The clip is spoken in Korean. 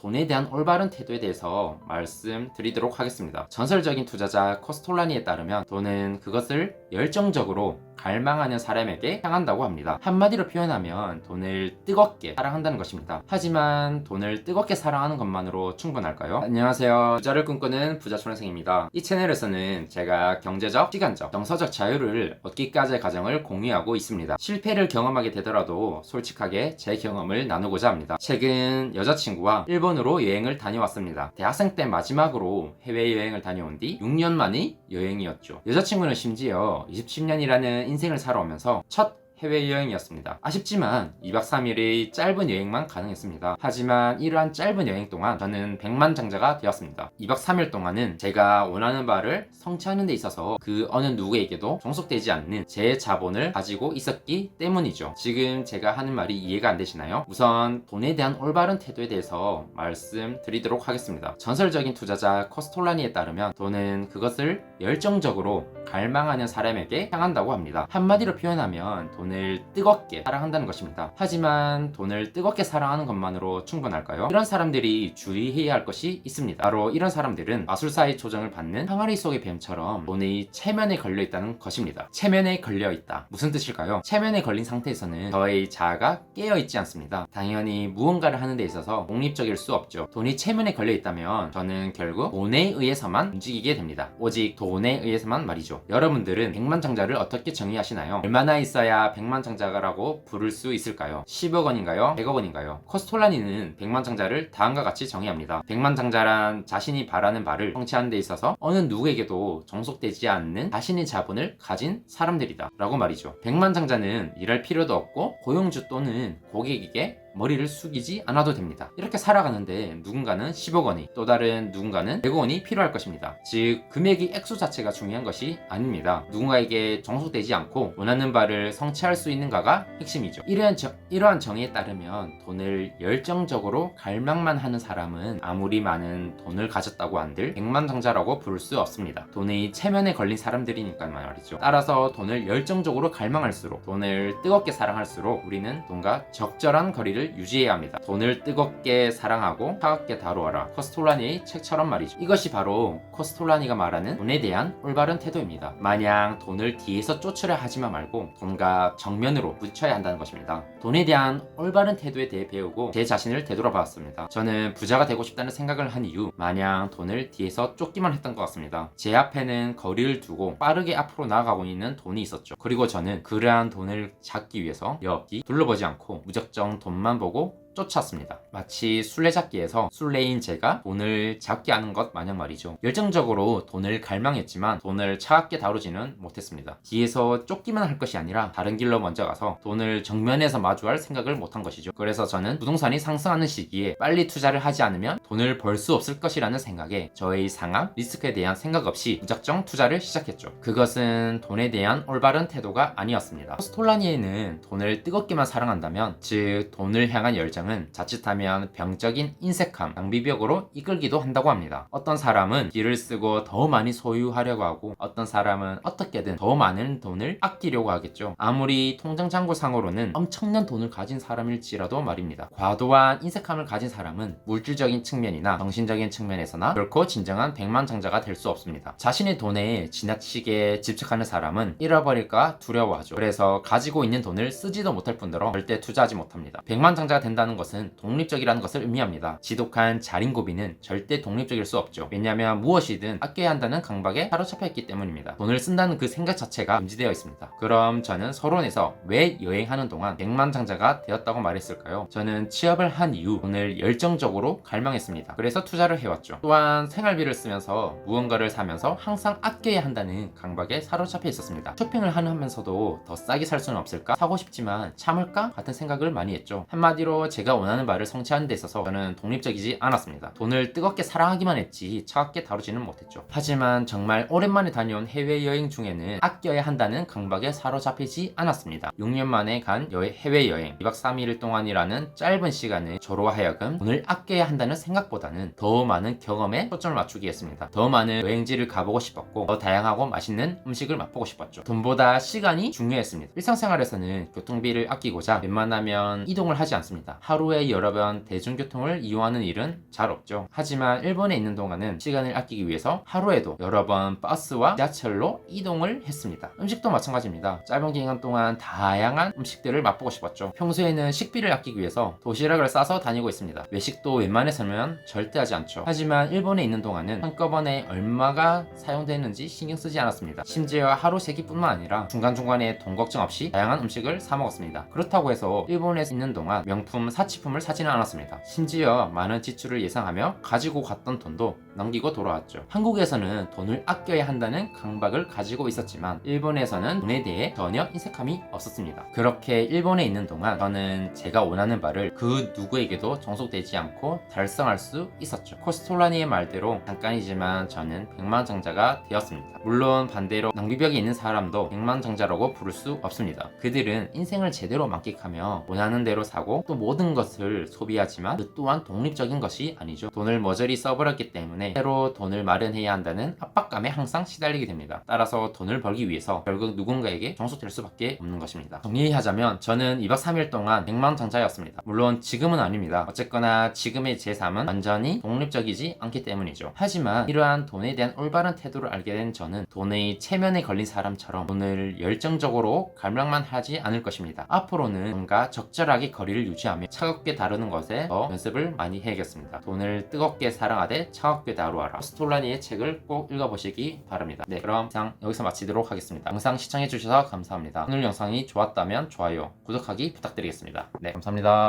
돈에 대한 올바른 태도에 대해서 말씀드리도록 하겠습니다. 전설적인 투자자 코스톨라니에 따르면 돈은 그것을 열정적으로 갈망하는 사람에게 향한다고 합니다. 한마디로 표현하면 돈을 뜨겁게 사랑한다는 것입니다. 하지만 돈을 뜨겁게 사랑하는 것만으로 충분할까요? 안녕하세요. 부자를 꿈꾸는 부자 초년생입니다. 이 채널에서는 제가 경제적, 시간적, 정서적 자유를 얻기까지의 과정을 공유하고 있습니다. 실패를 경험하게 되더라도 솔직하게 제 경험을 나누고자 합니다. 최근 여자친구와 일본으로 여행을 다녀왔습니다. 대학생 때 마지막으로 해외여행을 다녀온 뒤 6년 만의 여행이었죠. 여자친구는 심지어 27년이라는 인생을 살아오면서 첫 해외여행이었습니다. 아쉽지만 2박 3일의 짧은 여행만 가능했습니다. 하지만 이러한 짧은 여행 동안 저는 백만장자가 되었습니다. 2박 3일 동안은 제가 원하는 바를 성취하는 데 있어서 그 어느 누구에게도 종속되지 않는 제 자본을 가지고 있었기 때문이죠. 지금 제가 하는 말이 이해가 안 되시나요? 우선 돈에 대한 올바른 태도에 대해서 말씀드리도록 하겠습니다. 전설적인 투자자 코스톨라니에 따르면 돈은 그것을 열정적으로 갈망하는 사람에게 향한다고 합니다. 한마디로 표현하면 돈을 뜨겁게 사랑한다는 것입니다. 하지만 돈을 뜨겁게 사랑하는 것만으로 충분할까요? 이런 사람들이 주의해야 할 것이 있습니다. 바로 이런 사람들은 마술사의 조정을 받는 항아리 속의 뱀처럼 돈이 체면에 걸려 있다는 것입니다. 체면에 걸려 있다. 무슨 뜻일까요? 체면에 걸린 상태에서는 저의 자아가 깨어 있지 않습니다. 당연히 무언가를 하는 데 있어서 독립적일 수 없죠. 돈이 체면에 걸려 있다면 저는 결국 돈에 의해서만 움직이게 됩니다. 오직 돈에 의해서만 말이죠. 여러분들은 백만장자를 어떻게 정의하시나요? 얼마나 있어야 백만장자라고 부를 수 있을까요? 10억 원인가요? 100억 원인가요? 코스톨라니는 백만장자를 다음과 같이 정의합니다. 백만장자란 자신이 바라는 바를 성취하는 데 있어서 어느 누구에게도 종속되지 않는 자신의 자본을 가진 사람들이다 라고 말이죠. 백만장자는 일할 필요도 없고 고용주 또는 고객에게 머리를 숙이지 않아도 됩니다. 이렇게 살아가는데 누군가는 10억 원이 또 다른 누군가는 100억 원이 필요할 것입니다. 즉 금액이 액수 자체가 중요한 것이 아닙니다. 누군가에게 종속되지 않고 원하는 바를 성취할 수 있는가가 핵심이죠. 이러한, 저, 이러한 정의에 따르면 돈을 열정적으로 갈망만 하는 사람은 아무리 많은 돈을 가졌다고 한들 백만장자라고 부를 수 없습니다. 돈의 체면에 걸린 사람들이니까 말이죠. 따라서 돈을 열정적으로 갈망할수록 돈을 뜨겁게 사랑할수록 우리는 돈과 적절한 거리를 유지해야 합니다. 돈을 뜨겁게 사랑하고 차갑게 다루어라. 코스톨라니의 책처럼 말이죠. 이것이 바로 코스톨라니가 말하는 돈에 대한 올바른 태도입니다. 마냥 돈을 뒤에서 쫓으려 하지만 말고 돈과 정면으로 부딪혀야 한다는 것입니다. 돈에 대한 올바른 태도에 대해 배우고 제 자신을 되돌아봤습니다. 저는 부자가 되고 싶다는 생각을 한 이유 마냥 돈을 뒤에서 쫓기만 했던 것 같습니다. 제 앞에는 거리를 두고 빠르게 앞으로 나아가고 있는 돈이 있었죠. 그리고 저는 그러한 돈을 잡기 위해서 옆뒤 둘러보지 않고 무작정 돈만 보고 쫓았습니다. 마치 술래잡기에서 술래인 제가 돈을 잡게 하는 것 마냥 말이죠. 열정적으로 돈을 갈망했지만 돈을 차갑게 다루지는 못했습니다. 뒤에서 쫓기만 할 것이 아니라 다른 길로 먼저 가서 돈을 정면에서 마주할 생각을 못한 것이죠. 그래서 저는 부동산이 상승하는 시기에 빨리 투자를 하지 않으면 돈을 벌 수 없을 것이라는 생각에 저의 상황, 리스크에 대한 생각 없이 무작정 투자를 시작했죠. 그것은 돈에 대한 올바른 태도가 아니었습니다. 스톨라니에는 돈을 뜨겁게만 사랑한다면 즉 돈을 향한 열정 은 자칫하면 병적인 인색함, 낭비벽으로 이끌기도 한다고 합니다. 어떤 사람은 길을 쓰고 더 많이 소유하려고 하고 어떤 사람은 어떻게든 더 많은 돈을 아끼려고 하겠죠. 아무리 통장 잔고상으로는 엄청난 돈을 가진 사람일지라도 말입니다. 과도한 인색함을 가진 사람은 물질적인 측면이나 정신적인 측면에서나 결코 진정한 백만장자가 될 수 없습니다. 자신의 돈에 지나치게 집착하는 사람은 잃어버릴까 두려워하죠. 그래서 가지고 있는 돈을 쓰지도 못할 뿐더러 절대 투자하지 못합니다. 백만장자가 된다는 것은 독립적이라는 것을 의미합니다. 지독한 자린고비는 절대 독립적일 수 없죠. 왜냐하면 무엇이든 아껴야 한다는 강박에 사로잡혀 있기 때문입니다. 돈을 쓴다는 그 생각 자체가 금지되어 있습니다. 그럼 저는 서론에서 왜 여행하는 동안 백만장자가 되었다고 말했을까요? 저는 취업을 한 이후 돈을 열정적으로 갈망했습니다. 그래서 투자를 해왔죠. 또한 생활비를 쓰면서 무언가를 사면서 항상 아껴야 한다는 강박에 사로잡혀 있었습니다. 쇼핑을 하면서도 더 싸게 살 수는 없을까? 사고 싶지만 참을까? 같은 생각을 많이 했죠. 한마디로 제가 원하는 바를 성취하는 데 있어서 저는 독립적이지 않았습니다. 돈을 뜨겁게 사랑하기만 했지 차갑게 다루지는 못했죠. 하지만 정말 오랜만에 다녀온 해외여행 중에는 아껴야 한다는 강박에 사로잡히지 않았습니다. 6년 만에 간 여- 해외여행 2박 3일 동안이라는 짧은 시간에 저로 하여금 돈을 아껴야 한다는 생각보다는 더 많은 경험에 초점을 맞추기 했습니다. 더 많은 여행지를 가보고 싶었고 더 다양하고 맛있는 음식을 맛보고 싶었죠. 돈보다 시간이 중요했습니다. 일상생활에서는 교통비를 아끼고자 웬만하면 이동을 하지 않습니다. 하루에 여러 번 대중교통을 이용하는 일은 잘 없죠. 하지만 일본에 있는 동안은 시간을 아끼기 위해서 하루에도 여러 번 버스와 지하철로 이동을 했습니다. 음식도 마찬가지입니다. 짧은 기간 동안 다양한 음식들을 맛보고 싶었죠. 평소에는 식비를 아끼기 위해서 도시락을 싸서 다니고 있습니다. 외식도 웬만해서는 절대 하지 않죠. 하지만 일본에 있는 동안은 한꺼번에 얼마가 사용되는지 신경 쓰지 않았습니다. 심지어 하루 세 끼뿐만 아니라 중간중간에 돈 걱정 없이 다양한 음식을 사 먹었습니다. 그렇다고 해서 일본에 있는 동안 명품 사치품을 사지는 않았습니다. 심지어 많은 지출을 예상하며 가지고 갔던 돈도 넘기고 돌아왔죠. 한국에서는 돈을 아껴야 한다는 강박을 가지고 있었지만 일본에서는 돈에 대해 전혀 인색함이 없었습니다. 그렇게 일본에 있는 동안 저는 제가 원하는 바를 그 누구에게도 정속되지 않고 달성할 수 있었죠. 코스톨라니의 말대로 잠깐이지만 저는 백만장자가 되었습니다. 물론 반대로 낭비벽에 있는 사람도 백만장자라고 부를 수 없습니다. 그들은 인생을 제대로 만끽하며 원하는 대로 사고 또 모든 것을 소비하지만 그 또한 독립적인 것이 아니죠. 돈을 모조리 써버렸기 때문에 새로 돈을 마련해야 한다는 압박감에 항상 시달리게 됩니다. 따라서 돈을 벌기 위해서 결국 누군가에게 종속될 수밖에 없는 것입니다. 정리하자면 저는 2박 3일 동안 백만장자였습니다. 물론 지금은 아닙니다. 어쨌거나 지금의 제 삶은 완전히 독립적이지 않기 때문이죠. 하지만 이러한 돈에 대한 올바른 태도를 알게 된 저는 돈의 체면에 걸린 사람처럼 돈을 열정적으로 갈망만 하지 않을 것입니다. 앞으로는 뭔가 적절하게 거리를 유지하며 차갑게 다루는 것에 더 연습을 많이 해야겠습니다. 돈을 뜨겁게 사랑하되 차갑게 다루어라. 스톨라니의 책을 꼭 읽어보시기 바랍니다. 네, 그럼 이상 여기서 마치도록 하겠습니다. 영상 시청해주셔서 감사합니다. 오늘 영상이 좋았다면 좋아요, 구독하기 부탁드리겠습니다. 네, 감사합니다.